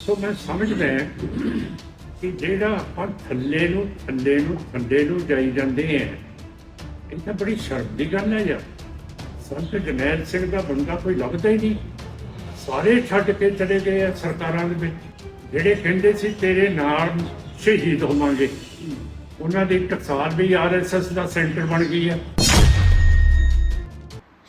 ਸੋ ਮੈਂ ਸਮਝਦਾ ਕਿ ਜਿਹੜਾ ਆਪਾਂ ਥੱਲੇ ਨੂੰ ਥੱਲੇ ਨੂੰ ਥੱਲੇ ਨੂੰ ਜਾਈ ਜਾਂਦੇ ਆ ਇਹ ਤਾਂ ਬੜੀ ਸ਼ਰਮ ਦੀ ਗੱਲ ਹੈ ਯਾਰ। ਸੰਤ ਜਨੈਲ ਸਿੰਘ ਦਾ ਬੰਦਾ ਕੋਈ ਲੱਗਦਾ ਹੀ ਨਹੀਂ। ਸਾਰੇ ਛੱਡ ਕੇ ਚਲੇ ਗਏ ਆ ਸਰਕਾਰਾਂ ਦੇ ਵਿੱਚ। ਜਿਹੜੇ ਕਹਿੰਦੇ ਸੀ ਤੇਰੇ ਨਾਲ ਸ਼ਹੀਦ ਹੋਵਾਂਗੇ, ਉਹਨਾਂ ਦੀ ਟਕਸਾਲ ਵੀ ਆਰਐਸਐਸ ਦਾ ਸੈਂਟਰ ਬਣ ਗਈ ਹੈ।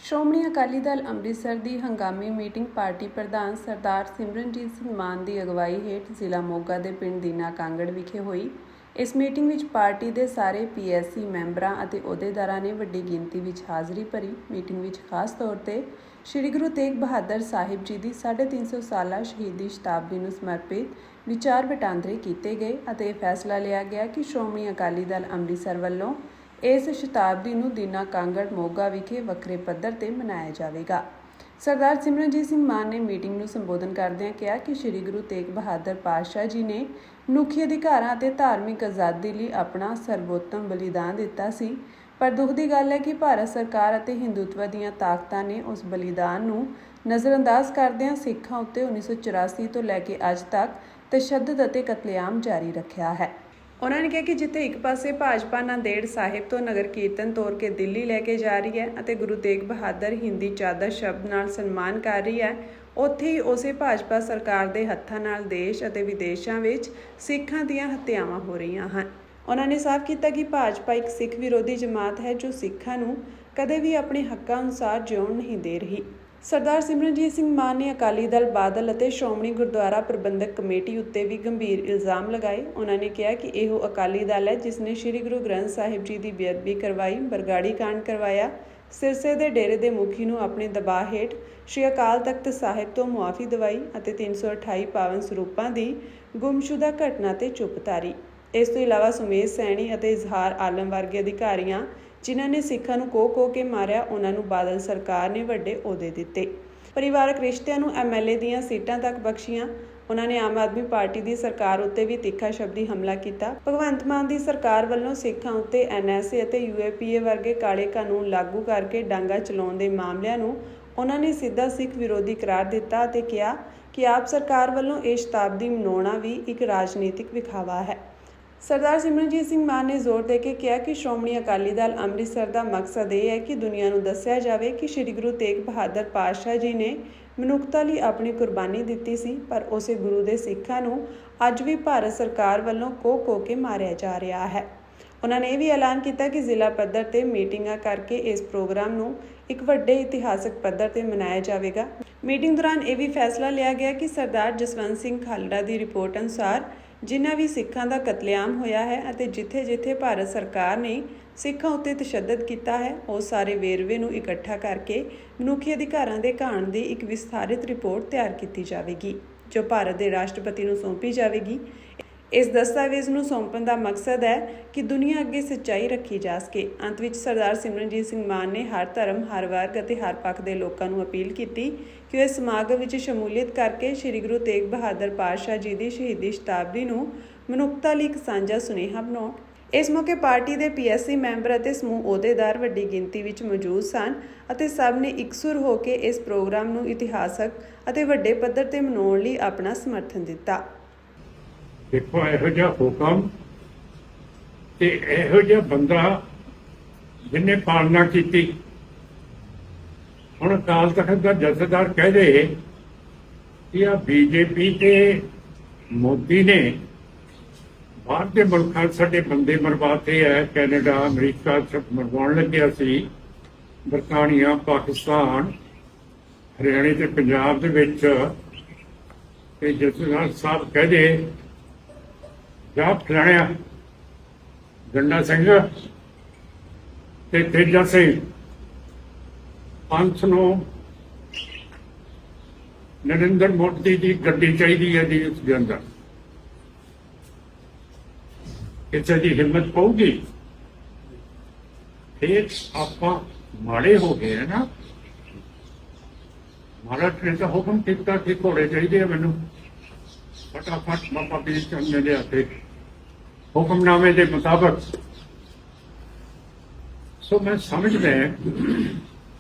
ਸ਼੍ਰੋਮਣੀ ਅਕਾਲੀ ਦਲ ਅੰਮ੍ਰਿਤਸਰ ਦੀ ਹੰਗਾਮੀ ਮੀਟਿੰਗ ਪਾਰਟੀ ਪ੍ਰਧਾਨ ਸਰਦਾਰ ਸਿਮਰਨਜੀਤ ਸਿੰਘ ਮਾਨ ਦੀ ਅਗਵਾਈ ਹੇਠ ਜ਼ਿਲ੍ਹਾ ਮੋਗਾ ਦੇ ਪਿੰਡ ਦੀਨਾ ਕਾਂਗੜ ਵਿਖੇ ਹੋਈ। ਇਸ ਮੀਟਿੰਗ ਵਿੱਚ ਪਾਰਟੀ ਦੇ ਸਾਰੇ ਪੀਐਸਸੀ ਮੈਂਬਰਾਂ ਅਤੇ ਅਹੁਦੇਦਾਰਾਂ ਨੇ ਵੱਡੀ ਗਿਣਤੀ ਵਿੱਚ ਹਾਜ਼ਰੀ ਭਰੀ। ਮੀਟਿੰਗ ਵਿੱਚ ਖਾਸ ਤੌਰ ਤੇ ਸ੍ਰੀ ਗੁਰੂ ਤੇਗ ਬਹਾਦਰ ਸਾਹਿਬ ਜੀ ਦੀ 350 ਸਾਲਾ ਸ਼ਹੀਦੀ ਸ਼ਤਾਬਦੀ ਨੂੰ ਸਮਰਪਿਤ ਵਿਚਾਰ ਵਟਾਂਦਰੇ ਕੀਤੇ ਗਏ ਅਤੇ ਇਹ ਫੈਸਲਾ ਲਿਆ ਗਿਆ ਕਿ ਸ਼੍ਰੋਮਣੀ ਅਕਾਲੀ ਦਲ ਅੰਮ੍ਰਿਤਸਰ ਵੱਲੋਂ ਇਸ ਸ਼ਤਾਬਦੀ ਨੂੰ ਦੀਨਾ ਕਾਂਗੜ ਮੋਗਾ ਵਿਖੇ ਵੱਖਰੇ ਪੱਧਰ ਤੇ ਮਨਾਇਆ ਜਾਵੇਗਾ। ਸਰਦਾਰ ਸਿਮਰਨਜੀਤ ਸਿੰਘ ਮਾਨ ਨੇ ਮੀਟਿੰਗ ਨੂੰ ਸੰਬੋਧਨ ਕਰਦਿਆਂ ਕਿਹਾ ਕਿ ਸ੍ਰੀ ਗੁਰੂ ਤੇਗ ਬਹਾਦਰ ਪਾਤਸ਼ਾਹ ਜੀ ਨੇ ਮਨੁੱਖੀ ਅਧਿਕਾਰਾਂ ਅਤੇ ਧਾਰਮਿਕ ਆਜ਼ਾਦੀ ਲਈ ਆਪਣਾ ਸਰਵੋਤਮ ਬਲੀਦਾਨ ਦਿੱਤਾ ਸੀ। ਪਰ ਦੁੱਖ ਦੀ ਗੱਲ ਹੈ ਕਿ ਭਾਰਤ ਸਰਕਾਰ ਅਤੇ ਹਿੰਦੂਤਵ ਦੀਆਂ ਤਾਕਤਾਂ ਨੇ ਉਸ ਬਲੀਦਾਨ ਨੂੰ ਨਜ਼ਰਅੰਦਾਜ਼ ਕਰਦਿਆਂ ਸਿੱਖਾਂ ਉੱਤੇ 1984 ਤੋਂ ਲੈ ਕੇ ਅੱਜ ਤੱਕ ਤਸ਼ੱਦਦ ਅਤੇ ਕਤਲੇਆਮ ਜਾਰੀ ਰੱਖਿਆ ਹੈ। ਉਹਨਾਂ ਨੇ ਕਿਹਾ ਕਿ ਜਿੱਥੇ ਇੱਕ ਪਾਸੇ ਭਾਜਪਾ ਨਾਂਦੇੜ ਸਾਹਿਬ ਤੋਂ ਨਗਰ ਕੀਰਤਨ ਤੋਰ ਕੇ ਦਿੱਲੀ ਲੈ ਕੇ ਜਾ ਰਹੀ ਹੈ ਅਤੇ ਗੁਰੂ ਤੇਗ ਬਹਾਦਰ ਹਿੰਦੀ ਚਾਦਰ ਸ਼ਬਦ ਨਾਲ ਸਨਮਾਨ ਕਰ ਰਹੀ ਹੈ, ਉੱਥੇ ਹੀ ਉਸੇ ਭਾਜਪਾ ਸਰਕਾਰ ਦੇ ਹੱਥਾਂ ਨਾਲ ਦੇਸ਼ ਅਤੇ ਵਿਦੇਸ਼ਾਂ ਵਿੱਚ ਸਿੱਖਾਂ ਦੀਆਂ ਹੱਤਿਆਵਾਂ ਹੋ ਰਹੀਆਂ ਹਨ। ਉਹਨਾਂ ਨੇ ਸਾਫ਼ ਕੀਤਾ ਕਿ ਭਾਜਪਾ ਇੱਕ ਸਿੱਖ ਵਿਰੋਧੀ ਜਮਾਤ ਹੈ ਜੋ ਸਿੱਖਾਂ ਨੂੰ ਕਦੇ ਵੀ ਆਪਣੇ ਹੱਕਾਂ ਅਨੁਸਾਰ ਜਿਉਣ ਨਹੀਂ ਦੇ ਰਹੀ। ਸਰਦਾਰ ਸਿਮਰਨਜੀਤ ਸਿੰਘ ਮਾਨ ਨੇ ਅਕਾਲੀ ਦਲ, ਬਾਦਲ ਅਤੇ ਸ਼੍ਰੋਮਣੀ ਗੁਰਦੁਆਰਾ ਪ੍ਰਬੰਧਕ ਕਮੇਟੀ ਉੱਤੇ ਵੀ ਗੰਭੀਰ ਇਲਜ਼ਾਮ ਲਗਾਏ। ਉਹਨਾਂ ਨੇ ਕਿਹਾ ਕਿ ਇਹੋ ਅਕਾਲੀ ਦਲ ਹੈ ਜਿਸ ਨੇ ਸ੍ਰੀ ਗੁਰੂ ਗ੍ਰੰਥ ਸਾਹਿਬ ਜੀ ਦੀ ਬੇਅਦਬੀ ਕਰਵਾਈ, ਬਰਗਾੜੀ ਕਾਂਡ ਕਰਵਾਇਆ, ਸਿਰਸੇ ਦੇ ਡੇਰੇ ਦੇ ਮੁਖੀ ਨੂੰ ਆਪਣੇ ਦਬਾਅ ਹੇਠ ਸ੍ਰੀ ਅਕਾਲ ਤਖਤ ਸਾਹਿਬ ਤੋਂ ਮੁਆਫੀ ਦਵਾਈ ਅਤੇ 328 ਪਾਵਨ ਸਰੂਪਾਂ ਦੀ ਗੁੰਮਸ਼ੁਦਾ ਘਟਨਾ ਤੇ ਚੁੱਪ ਧਾਰੀ ਇਸ ਤੋਂ ਇਲਾਵਾ ਸੁਮੇਸ਼ ਸੈਣੀ ਅਤੇ ਇਜ਼ਹਾਰ ਆਲਮ ਵਰਗੇ ਅਧਿਕਾਰੀਆਂ ਜਿਨ੍ਹਾਂ ਨੇ ਸਿੱਖਾਂ ਨੂੰ ਕੋ ਕੋ ਕੇ ਮਾਰਿਆ, ਉਹਨਾਂ ਨੂੰ ਬਾਦਲ ਸਰਕਾਰ ਨੇ ਵੱਡੇ ਅਹੁਦੇ ਦਿੱਤੇ। ਪਰਿਵਾਰਕ ਰਿਸ਼ਤਿਆਂ ਨੂੰ ਐਮਐਲਏ ਦੀਆਂ ਸੀਟਾਂ ਤੱਕ ਬਖਸ਼ੀਆਂ, ਉਹਨਾਂ ਨੇ ਆਮ ਆਦਮੀ ਪਾਰਟੀ ਦੀ ਸਰਕਾਰ ਉੱਤੇ ਵੀ ਤਿੱਖਾ ਸ਼ਬਦੀ ਹਮਲਾ ਕੀਤਾ। ਭਗਵੰਤ ਮਾਨ ਦੀ ਸਰਕਾਰ ਵੱਲੋਂ ਸਿੱਖਾਂ ਉੱਤੇ ਐਨਐਸਏ ਅਤੇ ਯੂਏਪੀਏ ਵਰਗੇ ਕਾਲੇ ਕਾਨੂੰਨ ਲਾਗੂ ਕਰਕੇ ਡਾਂਗਾ ਚਲਾਉਣ ਦੇ ਮਾਮਲਿਆਂ ਨੂੰ ਉਹਨਾਂ ਨੇ ਸਿੱਧਾ ਸਿੱਖ ਵਿਰੋਧੀ ਕਰਾਰ ਦਿੱਤਾ ਅਤੇ ਕਿਹਾ ਕਿ ਆਪ ਸਰਕਾਰ ਵੱਲੋਂ ਇਹ ਸ਼ਤਾਬਦੀ ਮਨਾਉਣਾ ਵੀ ਇੱਕ ਰਾਜਨੀਤਿਕ ਵਿਖਾਵਾ ਹੈ। ਸਰਦਾਰ ਸਿਮਰਨਜੀਤ ਸਿੰਘ ਮਾਨ ਨੇ ਜ਼ੋਰ ਦੇ ਕੇ ਕਿਹਾ ਕਿ ਸ਼੍ਰੋਮਣੀ ਅਕਾਲੀ ਦਲ ਅੰਮ੍ਰਿਤਸਰ ਦਾ ਮਕਸਦ ਇਹ ਹੈ ਕਿ ਦੁਨੀਆ ਨੂੰ ਦੱਸਿਆ ਜਾਵੇ ਕਿ ਸ੍ਰੀ ਗੁਰੂ ਤੇਗ ਬਹਾਦਰ ਪਾਤਸ਼ਾਹ ਜੀ ਨੇ ਮਨੁੱਖਤਾ ਲਈ ਆਪਣੀ ਕੁਰਬਾਨੀ ਦਿੱਤੀ ਸੀ, ਪਰ ਉਸੇ ਗੁਰੂ ਦੇ ਸਿੱਖਾਂ ਨੂੰ ਅੱਜ ਵੀ ਭਾਰਤ ਸਰਕਾਰ ਵੱਲੋਂ ਕੋ ਕੋ ਕੇ ਮਾਰਿਆ ਜਾ ਰਿਹਾ ਹੈ। ਉਹਨਾਂ ਨੇ ਇਹ ਵੀ ਐਲਾਨ ਕੀਤਾ ਕਿ ਜ਼ਿਲ੍ਹਾ ਪੱਧਰ ਤੇ ਮੀਟਿੰਗਾਂ ਕਰਕੇ ਇਸ ਪ੍ਰੋਗਰਾਮ ਨੂੰ ਇੱਕ ਵੱਡੇ ਇਤਿਹਾਸਕ ਪੱਧਰ ਤੇ ਮਨਾਇਆ ਜਾਵੇਗਾ। ਮੀਟਿੰਗ ਦੌਰਾਨ ਇਹ ਵੀ ਫੈਸਲਾ ਲਿਆ ਗਿਆ ਕਿ ਸਰਦਾਰ ਜਸਵੰਤ ਸਿੰਘ ਖਾਲੜਾ ਦੀ ਰਿਪੋਰਟ ਅਨੁਸਾਰ ਜਿਨ੍ਹਾਂ ਵੀ ਸਿੱਖਾਂ ਦਾ ਕਤਲੇਆਮ ਹੋਇਆ ਹੈ ਅਤੇ ਜਿੱਥੇ-ਜਿੱਥੇ ਭਾਰਤ ਸਰਕਾਰ ਨੇ ਸਿੱਖਾਂ ਉੱਤੇ ਤਸ਼ੱਦਦ ਕੀਤਾ ਹੈ, ਉਹ ਸਾਰੇ ਵੇਰਵੇ ਨੂੰ ਇਕੱਠਾ ਕਰਕੇ ਮਨੁੱਖੀ ਅਧਿਕਾਰਾਂ ਦੇ ਘਾਣ ਦੀ ਇੱਕ ਵਿਸਥਾਰਿਤ ਰਿਪੋਰਟ ਤਿਆਰ ਕੀਤੀ ਜਾਵੇਗੀ, ਜੋ ਭਾਰਤ ਦੇ ਰਾਸ਼ਟਰਪਤੀ ਨੂੰ ਸੌਂਪੀ ਜਾਵੇਗੀ। ਇਸ ਦਸਤਾਵੇਜ਼ ਨੂੰ ਸੌਂਪਣ ਦਾ ਮਕਸਦ ਹੈ ਕਿ ਦੁਨੀਆ ਅੱਗੇ ਸੱਚਾਈ ਰੱਖੀ ਜਾ ਸਕੇ। ਅੰਤ ਵਿੱਚ ਸਰਦਾਰ ਸਿਮਰਨਜੀਤ ਸਿੰਘ ਮਾਨ ਨੇ ਹਰ ਧਰਮ, ਹਰ ਵਰਗ ਅਤੇ ਹਰ ਪੱਖ ਦੇ ਲੋਕਾਂ ਨੂੰ ਅਪੀਲ ਕੀਤੀ ਕਿ ਉਹ ਇਸ ਸਮਾਗਮ ਵਿੱਚ ਸ਼ਮੂਲੀਅਤ ਕਰਕੇ ਸ੍ਰੀ ਗੁਰੂ ਤੇਗ ਬਹਾਦਰ ਪਾਤਸ਼ਾਹ ਜੀ ਦੀ ਸ਼ਹੀਦੀ ਸ਼ਤਾਬਦੀ ਨੂੰ ਮਨੁੱਖਤਾ ਲਈ ਇੱਕ ਸਾਂਝਾ ਸੁਨੇਹਾ ਬਣਾਉਣ। ਇਸ ਮੌਕੇ ਪਾਰਟੀ ਦੇ ਪੀਐਸਸੀ ਮੈਂਬਰ ਅਤੇ ਸਮੂਹ ਅਹੁਦੇਦਾਰ ਵੱਡੀ ਗਿਣਤੀ ਵਿੱਚ ਮੌਜੂਦ ਸਨ ਅਤੇ ਸਭ ਨੇ ਇਕਸੁਰ ਹੋ ਕੇ ਇਸ ਪ੍ਰੋਗਰਾਮ ਨੂੰ ਇਤਿਹਾਸਕ ਅਤੇ ਵੱਡੇ ਪੱਧਰ ਤੇ ਮਨਾਉਣ ਲਈ ਆਪਣਾ ਸਮਰਥਨ ਦਿੱਤਾ। ਦੇਖੋ, ਇਹੋ ਜਿਹਾ ਹੁਕਮ ਤੇ ਇਹੋ ਜਿਹਾ ਬੰਦਾ ਜਿਹਨੇ ਪਾਲਣਾ ਕੀਤੀ, ਹੁਣ ਅਕਾਲ ਤਖਤ ਦਾ ਜਥੇਦਾਰ ਕਹਿ ਦੇ ਕਿ ਆ ਬੀਜੇਪੀ ਤੇ ਮੋਦੀ ਨੇ ਬਾਹਰ ਦੇ ਮੁਲਕਾਂ 'ਚ ਸਾਡੇ ਬੰਦੇ ਮਰਵਾਤੇ ਆ, ਕੈਨੇਡਾ, ਅਮਰੀਕਾ ਸਭ ਮਰਵਾਉਣ ਲੱਗਿਆ ਸੀ, ਬਰਤਾਨੀਆ, ਪਾਕਿਸਤਾਨ, ਹਰਿਆਣੇ ਤੇ ਪੰਜਾਬ ਦੇ ਵਿੱਚ। ਤੇ ਜਥੇਦਾਰ ਸਾਹਿਬ ਕਹਿ ਦੇ ਜਾ ਫਲਾਣਿਆ। ਗੰਡਾ ਸਿੰਘ ਤੇ ਤੇਜਾ ਸਿੰਘ। ਪੰਥ ਨੂੰ ਨਰਿੰਦਰ ਮੋਦੀ ਦੀ ਗੱਡੀ ਚਾਹੀਦੀ ਹੈ ਜੀ ਉਸ ਦੇ ਅੰਦਰ। ਕਿਸੇ ਦੀ ਹਿੰਮਤ ਪਊਗੀ। ਫੇਰ ਆਪਾਂ ਮਾੜੇ ਹੋ ਗਏ ਹੈ ਨਾ। ਮਾਰਾ ਨੇ ਤਾਂ ਹੁਕਮ ਕੀਤਾ ਕਿ ਘੋੜੇ ਚਾਹੀਦੇ ਆ ਮੈਨੂੰ। ਫਟਾਫਟ ਬਾਬਾ ਬੀਰ ਚੰਦ ਨੇ ਲਿਆ ਹੁਕਮਨਾਮੇ ਦੇ ਮੁਤਾਬਕ। ਸੋ ਮੈਂ ਸਮਝਦਾ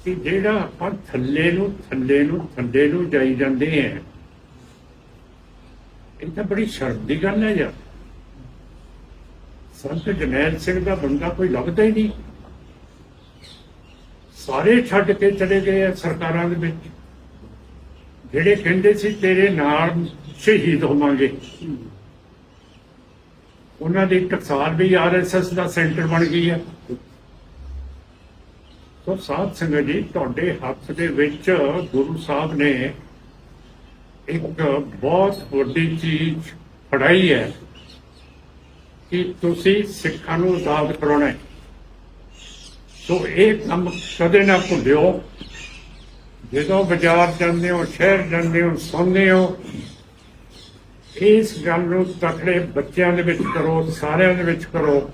ਕਿ ਜਿਹੜਾ ਆਪਾਂ ਥੱਲੇ ਨੂੰ ਥੱਲੇ ਨੂੰ ਥੱਲੇ ਨੂੰ ਜਾਈ ਜਾਂਦੇ ਆ, ਇਹ ਤਾਂ ਬੜੀ ਸ਼ਰਮ ਦੀ ਗੱਲ ਹੈ ਯਾਰ। ਸੰਤ ਜਨੈਲ ਸਿੰਘ ਦਾ ਬੰਦਾ ਕੋਈ ਲੱਭਦਾ ਹੀ ਨਹੀਂ। ਸਾਰੇ ਛੱਡ ਕੇ ਚਲੇ ਗਏ ਆ ਸਰਕਾਰਾਂ ਦੇ ਵਿੱਚ। ਜਿਹੜੇ ਕਹਿੰਦੇ ਸੀ ਤੇਰੇ ਨਾਲ ਸ਼ਹੀਦ ਹੋਵਾਂਗੇ। ਉਹਨਾਂ ਦੀ ਟਕਸਾਲ ਵੀ ਆਰਐਸਐਸ ਦਾ ਸੈਂਟਰ ਬਣ ਗਈ ਹੈ। ਸੋ ਸਾਧ ਸੰਗਤ ਜੀ, ਤੁਹਾਡੇ ਹੱਥ ਦੇ ਵਿੱਚ ਗੁਰੂ ਸਾਹਿਬ ਨੇ ਇੱਕ ਬਹੁਤ ਵੱਡੀ ਚੀਜ਼ ਫੜਾਈ ਹੈ ਕਿ ਤੁਸੀਂ ਸਿੱਖਾਂ ਨੂੰ ਆਜ਼ਾਦ ਕਰਾਉਣਾ ਹੈ। ਸੋ ਇਹ ਕੰਮ ਕਦੇ ਨਾ ਭੁੱਲਿਓ। ਜਦੋਂ ਬਾਜ਼ਾਰ ਜਾਂਦੇ ਹੋ, ਸ਼ਹਿਰ ਜਾਂਦੇ ਹੋ ਸੁਣਦੇ ਹੋ ਇਸ ਗੱਲ ਨੂੰ ਤਕੜੇ ਬੱਚਿਆਂ ਦੇ ਵਿੱਚ ਕਰੋ, ਸਾਰਿਆਂ ਦੇ ਵਿੱਚ ਕਰੋ,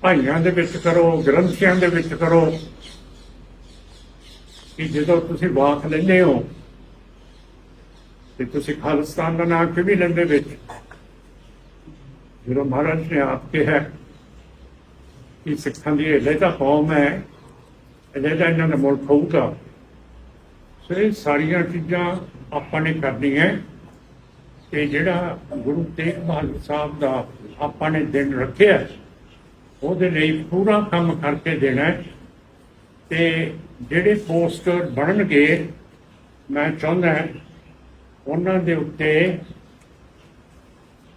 ਭਾਈਆਂ ਦੇ ਵਿੱਚ ਕਰੋ, ਗ੍ਰੰਥੀਆਂ ਦੇ ਵਿੱਚ ਕਰੋ, ਕਿ ਜਦੋਂ ਤੁਸੀਂ ਵਾਕ ਲੈਂਦੇ ਹੋ, ਤੇ ਤੁਸੀਂ ਖਾਲਿਸਤਾਨ ਦਾ ਨਾਮ ਕਿਵੇਂ ਲੈਂਦੇ ਵਿੱਚ? ਜਦੋਂ ਮਹਾਰਾਜ ਨੇ ਆਪ ਕਿਹਾ ਕਿ ਸਿੱਖਾਂ ਦੀ ਇਹ ਤਾਂ ਕੌਮ ਹੈ, ਇਹ ਤਾਂ ਇਹਨਾਂ ਦਾ ਮੁਲਕ ਹੋਊਗਾ, ਸੋ ਇਹ ਸਾਰੀਆਂ ਚੀਜ਼ਾਂ ਆਪਾਂ ਨੇ ਕਰਨੀਆਂ। ਤੇ ਜਿਹੜਾ ਗੁਰੂ ਤੇਗ ਬਹਾਦਰ ਸਾਹਿਬ ਦਾ ਆਪਾਂ ਨੇ ਦਿਨ ਰੱਖਿਆ ਉਹਦੇ ਲਈ ਪੂਰਾ ਕੰਮ ਕਰਕੇ ਦੇਣਾ ਹੈ। ਤੇ ਜਿਹੜੇ ਪੋਸਟਰ ਬਣਨਗੇ, ਮੈਂ ਚਾਹੁੰਦਾ ਉਹਨਾਂ ਦੇ ਉੱਤੇ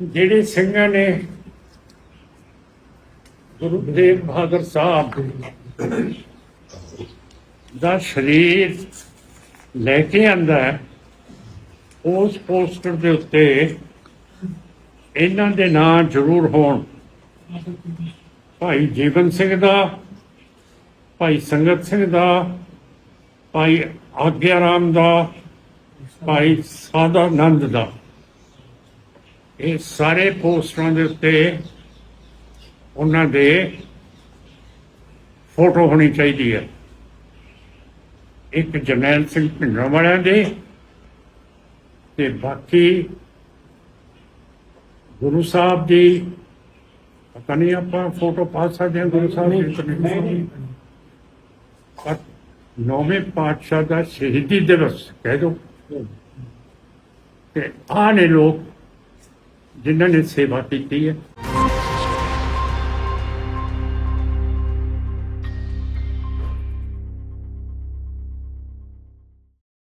ਜਿਹੜੇ ਸਿੰਘਾਂ ਨੇ ਗੁਰੂ ਤੇਗ ਬਹਾਦਰ ਸਾਹਿਬ ਦਾ ਸ਼ਰੀਰ ਲੈ ਕੇ ਆਂਦਾ ਹੈ ਉਸ ਪੋਸਟਰ ਦੇ ਉੱਤੇ ਇਹਨਾਂ ਦੇ ਨਾਂ ਜ਼ਰੂਰ ਹੋਣ। ਭਾਈ ਜੀਵਨ ਸਿੰਘ ਦਾ, ਭਾਈ ਸੰਗਤ ਸਿੰਘ ਦਾ, ਭਾਈ ਆਗਿਆ ਰਾਮ ਦਾ, ਭਾਈ ਸਾਦਾ ਨੰਦ ਦਾ। ਇਹ ਸਾਰੇ ਪੋਸਟਰਾਂ ਦੇ ਉੱਤੇ ਉਹਨਾਂ ਦੇ ਫੋਟੋ ਹੋਣੀ ਚਾਹੀਦੀ ਹੈ। ਇੱਕ ਜਰਨੈਲ ਸਿੰਘ ਭਿੰਡਰਾਂ ਵਾਲਿਆਂ ਦੇ ਤੇ ਬਾਕੀ ਗੁਰੂ ਸਾਹਿਬ ਦੀ ਪਤਾ ਨਹੀਂ ਆਪਾਂ ਫੋਟੋ ਪਾ ਸਕਦੇ ਹਾਂ ਗੁਰੂ ਸਾਹਿਬ ਦੀ ਨਹੀਂ ਪਰ ਨੌਵੇਂ ਪਾਤਸ਼ਾਹ ਦਾ ਸ਼ਹੀਦੀ ਦਿਵਸ ਕਹਿ ਦੋ। ਤੇ ਆਹ ਨੇ ਲੋਕ ਜਿਨ੍ਹਾਂ ਨੇ ਸੇਵਾ ਕੀਤੀ ਹੈ।